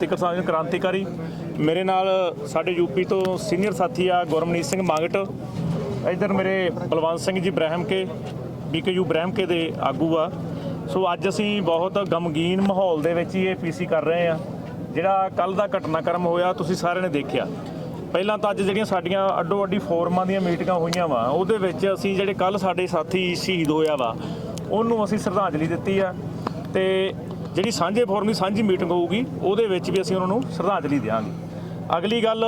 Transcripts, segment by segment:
ਤੇ ਕਿਸਾਨ ਕ੍ਰਾਂਤੀਕਾਰੀ। ਮੇਰੇ ਨਾਲ ਸਾਡੇ ਯੂਪੀ ਤੋਂ ਸੀਨੀਅਰ ਸਾਥੀ ਆ ਗੁਰਮਨੀਤ ਸਿੰਘ ਮੰਗਟ। ਇਧਰ ਮੇਰੇ ਬਲਵੰਤ ਸਿੰਘ ਜੀ ਬ੍ਰਹਿਮ ਕੇ, ਬੀਕੇਯੂ ਬ੍ਰਹਿਮ ਕੇ ਦੇ ਆਗੂ ਆ। ਸੋ ਅੱਜ ਅਸੀਂ ਬਹੁਤ ਗਮਗੀਨ ਮਾਹੌਲ ਦੇ ਵਿੱਚ ਹੀ ਇਹ ਪੀਸੀ ਕਰ ਰਹੇ ਆ, ਜਿਹੜਾ ਕੱਲ ਦਾ ਘਟਨਾਕ੍ਰਮ ਹੋਇਆ, ਤੁਸੀਂ ਸਾਰਿਆਂ ਨੇ ਦੇਖਿਆ। ਪਹਿਲਾਂ ਤਾਂ ਅੱਜ ਜਿਹੜੀਆਂ ਸਾਡੀਆਂ ਅੱਡੋ ਅੱਡੀ ਫੋਰਮਾਂ ਦੀਆਂ ਮੀਟਿੰਗਾਂ ਹੋਈਆਂ ਵਾ, ਉਹਦੇ ਵਿੱਚ ਅਸੀਂ ਜਿਹੜੇ ਕੱਲ ਸਾਡੇ ਸਾਥੀ ਸ਼ਹੀਦ ਹੋਇਆ ਵਾ, ਉਹਨੂੰ ਅਸੀਂ ਸ਼ਰਧਾਂਜਲੀ ਦਿੱਤੀ ਆ। ਤੇ ਜਿਹੜੀ ਸਾਂਝੇ ਫੋਰਮ ਦੀ ਸਾਂਝੀ ਮੀਟਿੰਗ ਹੋਊਗੀ ਉਹਦੇ ਵਿੱਚ ਵੀ ਅਸੀਂ ਉਹਨਾਂ ਨੂੰ ਸ਼ਰਧਾਂਜਲੀ ਦੇਵਾਂਗੇ ਅਗਲੀ ਗੱਲ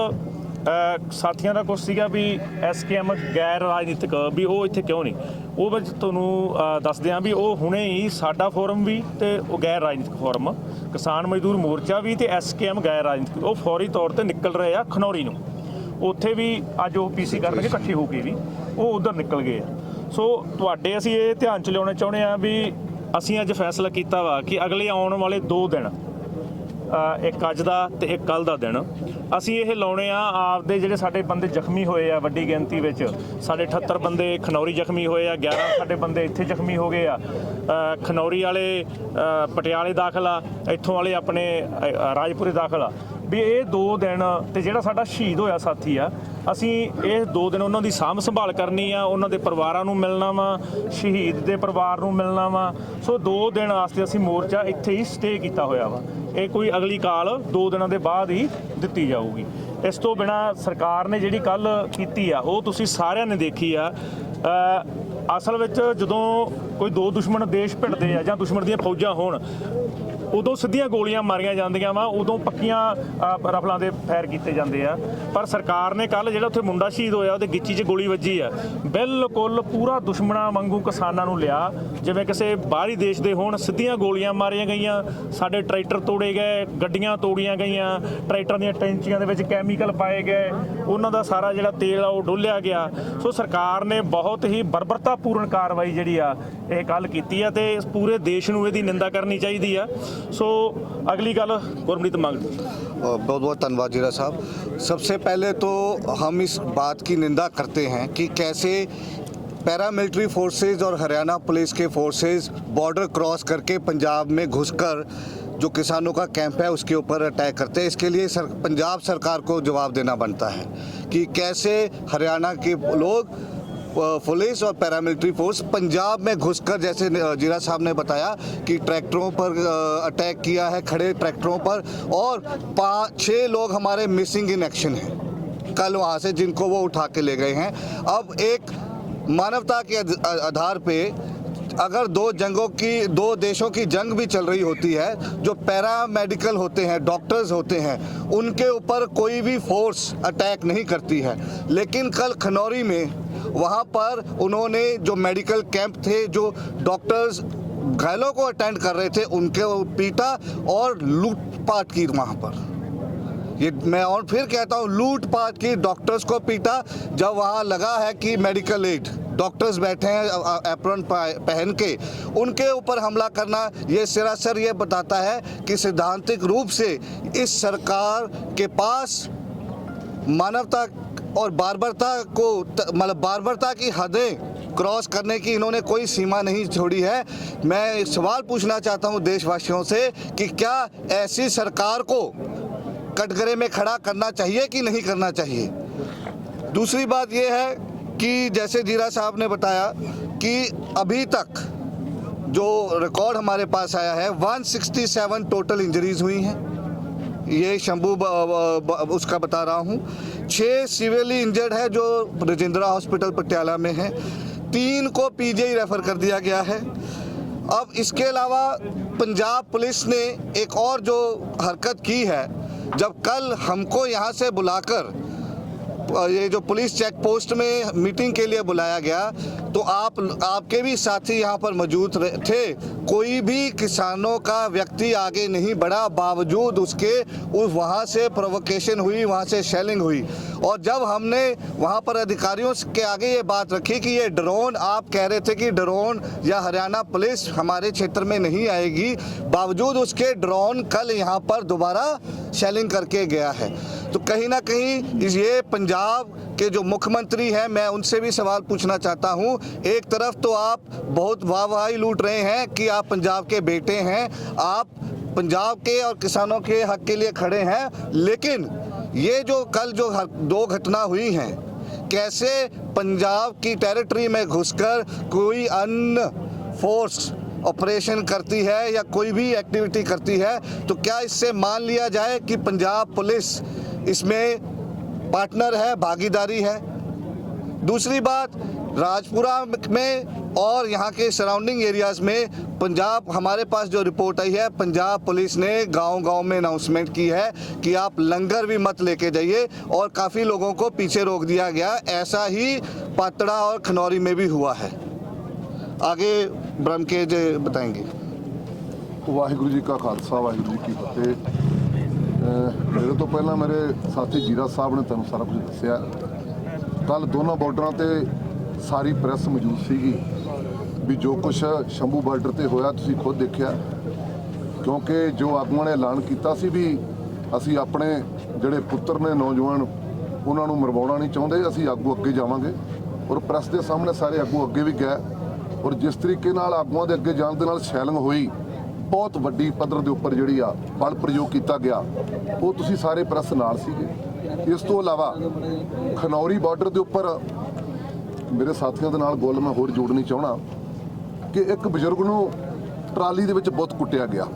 ਸਾਥੀਆਂ ਦਾ ਕੁਛ ਸੀਗਾ ਵੀ ਐਸਕੇਐਮ ਗੈਰ ਰਾਜਨੀਤਿਕ ਵੀ ਉਹ ਇੱਥੇ ਕਿਉਂ ਨਹੀਂ? ਉਹ ਵਿੱਚ ਤੁਹਾਨੂੰ ਅ, ਦੱਸਦੇ ਹਾਂ ਵੀ ਉਹ ਹੁਣੇ ਹੀ ਸਾਡਾ ਫੋਰਮ ਵੀ ਤੇ ਉਹ ਗੈਰ ਰਾਜਨੀਤਿਕ ਫੋਰਮ ਕਿਸਾਨ ਮਜ਼ਦੂਰ ਮੋਰਚਾ ਵੀ ਤੇ ਐਸਕੇਐਮ ਗੈਰ ਰਾਜਨੀਤਿਕ। ਉਹ ਫੌਰੀ ਤੌਰ ਤੇ ਨਿਕਲ ਰਹੇ ਆ ਖਨੌਰੀ ਨੂੰ। ਉੱਥੇ ਵੀ ਅੱਜ ਉਹ ਪੀਸੀ ਕਰਨਗੇ ਇਕੱਠੇ ਹੋ ਕੇ ਵੀ। ਉਹ ਉਧਰ ਨਿਕਲ ਗਏ ਆ। ਸੋ ਤੁਹਾਡੇ ਅਸੀਂ ਇਹ ਧਿਆਨ ਚ ਲਿਆਉਣਾ ਚਾਹੁੰਦੇ ਆ ਵੀ ਅਸੀਂ ਅੱਜ ਫੈਸਲਾ ਕੀਤਾ ਵਾ ਕਿ ਅਗਲੇ ਆਉਣ ਵਾਲੇ 2 ਦਿਨ ਇੱਕ ਅੱਜ ਦਾ ਤੇ ਇੱਕ ਕੱਲ ਦਾ ਦਿਨ, ਅਸੀਂ ਇਹ ਲਾਉਣੇ ਆ ਆਪਦੇ ਜਿਹੜੇ ਸਾਡੇ ਬੰਦੇ ਜ਼ਖਮੀ ਹੋਏ ਆ ਵੱਡੀ ਗਿਣਤੀ ਵਿੱਚ, ਸਾਡੇ 78 ਬੰਦੇ ਖਨੌਰੀ ਜ਼ਖਮੀ ਹੋਏ ਆ 11 ਸਾਡੇ ਬੰਦੇ ਇੱਥੇ ਜ਼ਖਮੀ ਹੋ ਗਏ ਆ ਖਨੌਰੀ ਵਾਲੇ ਪਟਿਆਲੇ ਦਾਖਲ ਆ, ਇੱਥੋਂ ਵਾਲੇ ਆਪਣੇ ਰਾਜਪੁਰੇ ਦਾਖਲ ਆ। ਵੀ ਇਹ ਦੋ ਦਿਨ ਤੇ ਜਿਹੜਾ ਸਾਡਾ ਸ਼ਹੀਦ ਹੋਇਆ ਸਾਥੀ ਆ ਅਸੀਂ ਇਹ ਦੋ ਦਿਨ ਉਹਨਾਂ ਦੀ ਸਾਂਭ ਸੰਭਾਲ ਕਰਨੀ ਆ, ਉਹਨਾਂ ਦੇ ਪਰਿਵਾਰਾਂ ਨੂੰ ਮਿਲਣਾ ਵਾ, ਸ਼ਹੀਦ ਦੇ ਪਰਿਵਾਰ ਨੂੰ ਮਿਲਣਾ ਵਾ। ਸੋ ਦੋ ਦਿਨ ਵਾਸਤੇ ਅਸੀਂ ਮੋਰਚਾ ਇੱਥੇ ਹੀ ਸਟੇ ਕੀਤਾ ਹੋਇਆ ਵਾ। ਇਹ ਕੋਈ ਅਗਲੀ ਕਾਲ ਦੋ ਦਿਨਾਂ ਦੇ ਬਾਅਦ ਹੀ ਦਿੱਤੀ ਜਾਊਗੀ। ਇਸ ਤੋਂ ਬਿਨਾ ਸਰਕਾਰ ਨੇ ਜਿਹੜੀ ਕੱਲ ਕੀਤੀ ਆ, ਉਹ ਤੁਸੀਂ ਸਾਰਿਆਂ ਨੇ ਦੇਖੀ ਆ। ਅਸਲ ਵਿੱਚ ਜਦੋਂ ਕੋਈ ਦੋ ਦੁਸ਼ਮਣ ਦੇਸ਼ ਭਿੜਦੇ ਆ ਜਾਂ ਦੁਸ਼ਮਣ ਦੀਆਂ ਫੌਜਾਂ ਹੋਣ ਉਦੋਂ ਸਿੱਧੀਆਂ ਗੋਲੀਆਂ ਮਾਰੀਆਂ ਜਾਂਦੀਆਂ ਵਾ, ਉਦੋਂ ਪੱਕੀਆਂ ਰਫਲਾਂ ਦੇ ਫਾਇਰ ਕੀਤੇ ਜਾਂਦੇ ਆ। ਪਰ ਸਰਕਾਰ ਨੇ ਕੱਲ ਜਿਹੜਾ ਉੱਥੇ ਮੁੰਡਾ ਸ਼ਹੀਦ ਹੋਇਆ, ਉਹਦੇ ਗਿੱਚੀ 'ਚ ਗੋਲੀ ਵੱਜੀ ਆ। ਬਿਲਕੁਲ ਪੂਰਾ ਦੁਸ਼ਮਣਾ ਵਾਂਗੂ ਕਿਸਾਨਾਂ ਨੂੰ ਲਿਆ। ਜਿਵੇਂ ਕਿਸੇ ਬਾਹਰੀ ਦੇਸ਼ ਦੇ ਹੋਣ, ਸਿੱਧੀਆਂ ਗੋਲੀਆਂ ਮਾਰੀਆਂ ਗਈਆਂ। ਸਾਡੇ ਟਰੈਕਟਰ ਤੋੜੇ ਗਏ, ਗੱਡੀਆਂ ਤੋੜੀਆਂ ਗਈਆਂ। ਟਰੈਕਟਰਾਂ ਦੀਆਂ ਟੈਂਚੀਆਂ ਦੇ ਵਿੱਚ ਕੈਮੀਕਲ ਪਾਏ ਗਏ। ਉਹਨਾਂ ਦਾ ਸਾਰਾ ਜਿਹੜਾ ਤੇਲ ਆ, ਉਹ ਡੋਲਿਆ ਗਿਆ। ਸੋ ਸਰਕਾਰ ਨੇ ਬਹੁਤ ਹੀ ਬਰਬਰਤਾਪੂਰਨ ਕਾਰਵਾਈ ਜਿਹੜੀ ਆ, ਇਹ ਕੱਲ ਕੀਤੀ ਆ ਤੇ ਇਸ ਪੂਰੇ ਦੇਸ਼ ਨੂੰ ਇਹਦੀ ਨਿੰਦਾ ਕਰਨੀ ਚਾਹੀਦੀ ਆ। ਸੋ ਅਗਲੀ ਗੱਲ ਗੁਰਮੀਤ ਮੰਗ बहुत बहुत धन्यवाद जीरा साहब सबसे पहले तो हम इस बात की निंदा करते हैं कि कैसे पैरामिलिट्री फोर्सेज और हरियाणा पुलिस के फोर्सेज बॉर्डर क्रॉस करके पंजाब में घुसकर जो किसानों का कैंप है उसके ऊपर अटैक करते हैं इसके लिए सर, पंजाब सरकार को जवाब देना बनता है कि कैसे हरियाणा के लोग अ, पुलिस और पैरामिलिट्री फोर्स पंजाब में घुसकर, जैसे जीरा साहब ने बताया कि ट्रैक्टरों पर अटैक किया है, खड़े ट्रैक्टरों पर, और पाँच छः लोग हमारे मिसिंग इन एक्शन हैं। कल वहाँ से जिनको वो उठा के ले गए हैं। अब एक मानवता के आधार पे अगर दो जंगों की, दो देशों की जंग भी चल रही होती है, जो पैरा मेडिकल होते हैं, डॉक्टर्स होते हैं, उनके ऊपर कोई भी फोर्स अटैक नहीं करती है। लेकिन कल खनौरी में वहाँ पर उन्होंने जो मेडिकल कैंप थे, जो डॉक्टर्स घायलों को अटेंड कर रहे थे, उनके पीटा और लूटपाट की वहाँ पर। ये मैं और फिर कहता हूँ, लूटपाट की डॉक्टर्स को पीटा, जब वहाँ लगा है कि मेडिकल एड, डॉक्टर्स बैठे हैं एप्रन पहन के, उनके ऊपर हमला करना, ये सरासर ये बताता है कि सिद्धांतिक रूप से इस सरकार के पास मानवता और बारबरता को मतलब बारबरता की हदें क्रॉस करने की इन्होंने कोई सीमा नहीं छोड़ी है। मैं एक सवाल पूछना चाहता हूँ देशवासियों से कि क्या ऐसी सरकार को कटघरे में खड़ा करना चाहिए कि नहीं करना चाहिए? दूसरी बात यह है कि जैसे जीरा साहब ने बताया कि अभी तक जो रिकॉर्ड हमारे पास आया है 167 टोटल इंजरीज हुई हैं। ये शंभू उसका बता रहा हूँ। छः सिवियरली इंजर्ड है जो राजेंद्रा हॉस्पिटल पटियाला में है। तीन को पीजीआई रेफर कर दिया गया है। अब इसके अलावा पंजाब पुलिस ने एक और जो हरकत की है, जब कल हमको यहाँ से बुलाकर ये जो पुलिस चेक पोस्ट में मीटिंग के लिए बुलाया गया तो आप, आपके भी साथी यहाँ पर मौजूद थे। कोई भी किसानों का व्यक्ति आगे नहीं बढ़ा, बावजूद उसके, उस वहाँ से प्रोवोकेशन हुई, वहाँ से शेलिंग हुई। और जब हमने वहाँ पर अधिकारियों के आगे ये बात रखी कि ये ड्रोन आप कह रहे थे कि ड्रोन या हरियाणा पुलिस हमारे क्षेत्र में नहीं आएगी, बावजूद उसके ड्रोन कल यहाँ पर दोबारा शेलिंग करके गया है। तो कहीं ना कहीं ये पंजाब के जो मुख्यमंत्री हैं, मैं उनसे भी सवाल पूछना चाहता हूँ। एक तरफ़ तो आप बहुत वाहवाही लूट रहे हैं कि आप पंजाब के बेटे हैं, आप पंजाब के और किसानों के हक के लिए खड़े हैं, लेकिन ये जो कल जो दो घटना हुई हैं, कैसे पंजाब की टेरिटरी में घुसकर कोई अन्य फोर्स ऑपरेशन करती है या कोई भी एक्टिविटी करती है तो क्या इससे मान लिया जाए कि पंजाब पुलिस इसमें पार्टनर है, भागीदारी है। दूसरी बात, राजपुरा में और यहाँ के सराउंडिंग एरियाज़ में पंजाब, हमारे पास जो रिपोर्ट आई है, पंजाब पुलिस ने गाँव गाँव में अनाउंसमेंट की है कि आप लंगर भी मत लेके जाइए और काफ़ी लोगों को पीछे रोक दिया गया। ऐसा ही पातड़ा और खनौरी में भी हुआ है। आगे ब्रह्म के बताएँगे। वाहिगुरु जी का खालसा, वाहिगुरु जी की फतेह। ਮੇਰੇ ਤੋਂ ਪਹਿਲਾਂ ਮੇਰੇ ਸਾਥੀ ਜੀਰਾ ਸਾਹਿਬ ਨੇ ਤੁਹਾਨੂੰ ਸਾਰਾ ਕੁਝ ਦੱਸਿਆ। ਕੱਲ ਦੋਨਾਂ ਬਾਰਡਰਾਂ ਤੇ ਸਾਰੀ ਪ੍ਰੈਸ ਮੌਜੂਦ ਸੀਗੀ ਵੀ ਜੋ ਕੁਝ ਸ਼ੰਭੂ ਬਾਰਡਰ ਤੇ ਹੋਇਆ ਤੁਸੀਂ ਖੁਦ ਦੇਖਿਆ। ਕਿਉਂਕਿ ਜੋ ਆਗੂਆਂ ਨੇ ਐਲਾਨ ਕੀਤਾ ਸੀ ਵੀ ਅਸੀਂ ਆਪਣੇ ਜਿਹੜੇ ਪੁੱਤਰ ਨੇ ਨੌਜਵਾਨ, ਉਹਨਾਂ ਨੂੰ ਮਰਵਾਉਣਾ ਨਹੀਂ ਚਾਹੁੰਦੇ, ਅਸੀਂ ਆਗੂ ਅੱਗੇ ਜਾਵਾਂਗੇ। ਔਰ ਪ੍ਰੈਸ ਦੇ ਸਾਹਮਣੇ ਸਾਰੇ ਆਗੂ ਅੱਗੇ ਵੀ ਗਏ। ਔਰ ਜਿਸ ਤਰੀਕੇ ਨਾਲ ਆਗੂਆਂ ਦੇ ਅੱਗੇ ਜਾਣ ਦੇ ਨਾਲ ਸ਼ੈਲਿੰਗ ਹੋਈ ਬਹੁਤ ਵੱਡੀ ਪੱਧਰ ਦੇ ਉੱਪਰ ਜਿਹੜੀ ਆ ਬਲ ਪ੍ਰਯੋਗ ਕੀਤਾ ਗਿਆ। ਉਹ ਤੁਸੀਂ ਸਾਰੇ ਪ੍ਰੈਸ ਨਾਲ ਸੀਗੇ। ਇਸ ਤੋਂ ਇਲਾਵਾ ਖਨੌਰੀ ਬਾਰਡਰ ਦੇ ਉੱਪਰ ਮੇਰੇ ਸਾਥੀਆਂ ਦੇ ਨਾਲ ਗੱਲ ਮੈਂ ਹੋਰ ਜੋੜਨੀ ਚਾਹਣਾ ਕਿ ਇੱਕ ਬਜ਼ੁਰਗ ਨੂੰ ਟਰਾਲੀ ਦੇ ਵਿੱਚ ਬਹੁਤ ਕੁੱਟਿਆ ਗਿਆ।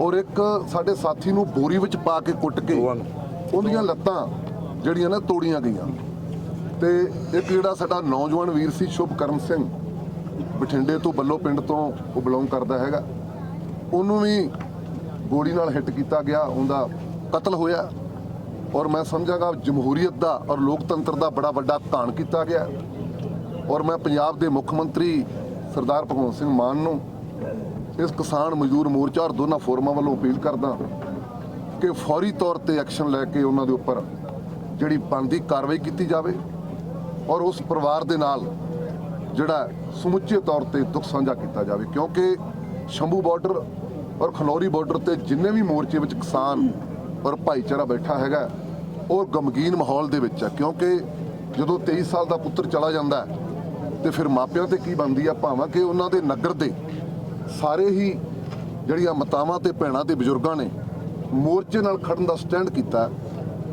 ਔਰ ਇੱਕ ਸਾਡੇ ਸਾਥੀ ਨੂੰ ਬੋਰੀ ਵਿੱਚ ਪਾ ਕੇ ਕੁੱਟ ਕੇ ਉਹਦੀਆਂ ਲੱਤਾਂ ਜਿਹੜੀਆਂ ਨੇ ਤੋੜੀਆਂ ਗਈਆਂ। ਤੇ ਇੱਕ ਜਿਹੜਾ ਸਾਡਾ ਨੌਜਵਾਨ ਵੀਰ ਸੀ ਸ਼ੁਭਕਰਨ ਸਿੰਘ ਬਠਿੰਡੇ ਤੋਂ ਬੱਲੋ ਪਿੰਡ ਤੋਂ ਉਹ ਬਿਲੋਂਗ ਕਰਦਾ ਹੈਗਾ। ਉਹਨੂੰ ਵੀ ਗੋਲੀ ਨਾਲ ਹਿੱਟ ਕੀਤਾ ਗਿਆ, ਉਹਦਾ ਕਤਲ ਹੋਇਆ। ਔਰ ਮੈਂ ਸਮਝਾਂਗਾ ਜਮਹੂਰੀਅਤ ਦਾ ਔਰ ਲੋਕਤੰਤਰ ਦਾ ਬੜਾ ਵੱਡਾ ਘਾਣ ਕੀਤਾ ਗਿਆ। ਔਰ ਮੈਂ ਪੰਜਾਬ ਦੇ ਮੁੱਖ ਮੰਤਰੀ ਸਰਦਾਰ ਭਗਵੰਤ ਸਿੰਘ ਮਾਨ ਨੂੰ ਇਸ ਕਿਸਾਨ ਮਜ਼ਦੂਰ ਮੋਰਚਾ ਔਰ ਦੋਨਾਂ ਫੋਰਮਾਂ ਵੱਲੋਂ ਅਪੀਲ ਕਰਦਾ ਕਿ ਫੌਰੀ ਤੌਰ ਤੇ ਐਕਸ਼ਨ ਲੈ ਕੇ ਉਹਨਾਂ ਦੇ ਉੱਪਰ ਜਿਹੜੀ ਬਣਦੀ ਕਾਰਵਾਈ ਕੀਤੀ ਜਾਵੇ ਔਰ ਉਸ ਪਰਿਵਾਰ ਦੇ ਨਾਲ ਜਿਹੜਾ ਸਮੁੱਚੇ ਤੌਰ ਤੇ ਦੁੱਖ ਸਾਂਝਾ ਕੀਤਾ ਜਾਵੇ। ਕਿਉਂਕਿ ਸ਼ੰਭੂ ਬਾਰਡਰ ਔਰ ਖਨੌਰੀ ਬਾਰਡਰ ਤੇ ਜਿੰਨੇ ਵੀ ਮੋਰਚੇ ਵਿੱਚ ਕਿਸਾਨ ਔਰ ਭਾਈਚਾਰਾ ਬੈਠਾ ਹੈਗਾ, ਉਹ ਗਮਗੀਨ ਮਾਹੌਲ ਦੇ ਵਿੱਚ ਹੈ ਕਿਉਂਕਿ ਜਦੋਂ 23 ਸਾਲ ਦਾ ਪੁੱਤਰ ਚਲਾ ਜਾਂਦਾ ਹੈ, ਤੇ ਫਿਰ ਮਾਪਿਆਂ ਤੇ ਕੀ ਬਣਦੀ ਆ? ਭਾਵਾਂ ਕਿ ਉਹਨਾਂ ਦੇ ਨਗਰ ਦੇ ਸਾਰੇ ਹੀ ਜਿਹੜੀਆਂ ਮਾਤਾਵਾਂ ਤੇ ਭੈਣਾਂ ਤੇ ਬਜ਼ੁਰਗਾਂ ਨੇ ਮੋਰਚੇ ਨਾਲ ਖੜਨ ਦਾ ਸਟੈਂਡ ਕੀਤਾ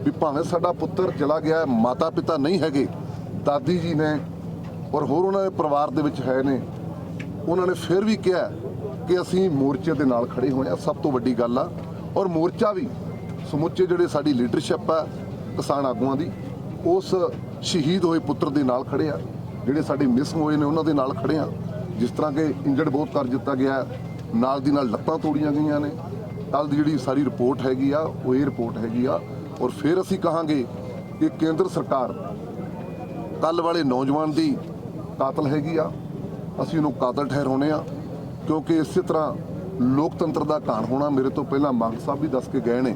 ਵੀ ਭਾਵੇਂ ਸਾਡਾ ਪੁੱਤਰ ਚਲਾ ਗਿਆ ਮਾਤਾ ਪਿਤਾ ਨਹੀਂ ਹੈਗੇ, ਦਾਦੀ ਜੀ ਨੇ ਔਰ ਹੋਰ ਉਹਨਾਂ ਦੇ ਪਰਿਵਾਰ ਦੇ ਵਿੱਚ ਹੈ ਨੇ, ਉਹਨਾਂ ਨੇ ਫਿਰ ਵੀ ਕਿਹਾ ਕਿ ਅਸੀਂ ਮੋਰਚੇ ਦੇ ਨਾਲ ਖੜੇ ਹੋਏ ਆ ਸਭ ਤੋਂ ਵੱਡੀ ਗੱਲ ਆ। ਔਰ ਮੋਰਚਾ ਵੀ ਸਮੁੱਚੇ ਜਿਹੜੇ ਸਾਡੀ ਲੀਡਰਸ਼ਿਪ ਆ, ਕਿਸਾਨ ਆਗੂਆਂ ਦੀ, ਉਸ ਸ਼ਹੀਦ ਹੋਏ ਪੁੱਤਰ ਦੇ ਨਾਲ ਖੜੇ ਆ। ਜਿਹੜੇ ਸਾਡੇ ਮਿਸ ਹੋਏ ਨੇ, ਉਹਨਾਂ ਦੇ ਨਾਲ ਖੜੇ ਆ। ਜਿਸ ਤਰ੍ਹਾਂ ਕਿ ਇੰਜਰਡ ਬਹੁਤ ਕਰ ਦਿੱਤਾ ਗਿਆ। ਨਾਲ ਦੀ ਨਾਲ ਲੱਤਾਂ ਤੋੜੀਆਂ ਗਈਆਂ ਨੇ। ਕੱਲ ਦੀ ਜਿਹੜੀ ਸਾਰੀ ਰਿਪੋਰਟ ਹੈਗੀ ਆ, ਉਹ ਇਹ ਰਿਪੋਰਟ ਹੈਗੀ ਆ। ਔਰ ਫਿਰ ਅਸੀਂ ਕਹਾਂਗੇ ਕਿ ਕੇਂਦਰ ਸਰਕਾਰ ਕੱਲ ਵਾਲੇ ਨੌਜਵਾਨ ਦੀ ਕਾਤਲ ਹੈਗੀ ਆ। ਅਸੀਂ ਉਹਨੂੰ ਕਾਤਲ ਠਹਿਰਾਉਣੇ ਆ। ਕਿਉਂਕਿ ਇਸੇ ਤਰ੍ਹਾਂ ਲੋਕਤੰਤਰ ਦਾ ਘਾਣ ਹੋਣਾ ਮੇਰੇ ਤੋਂ ਪਹਿਲਾਂ ਮੰਗ ਸਾਹਿਬ ਵੀ ਦੱਸ ਕੇ ਗਏ ਨੇ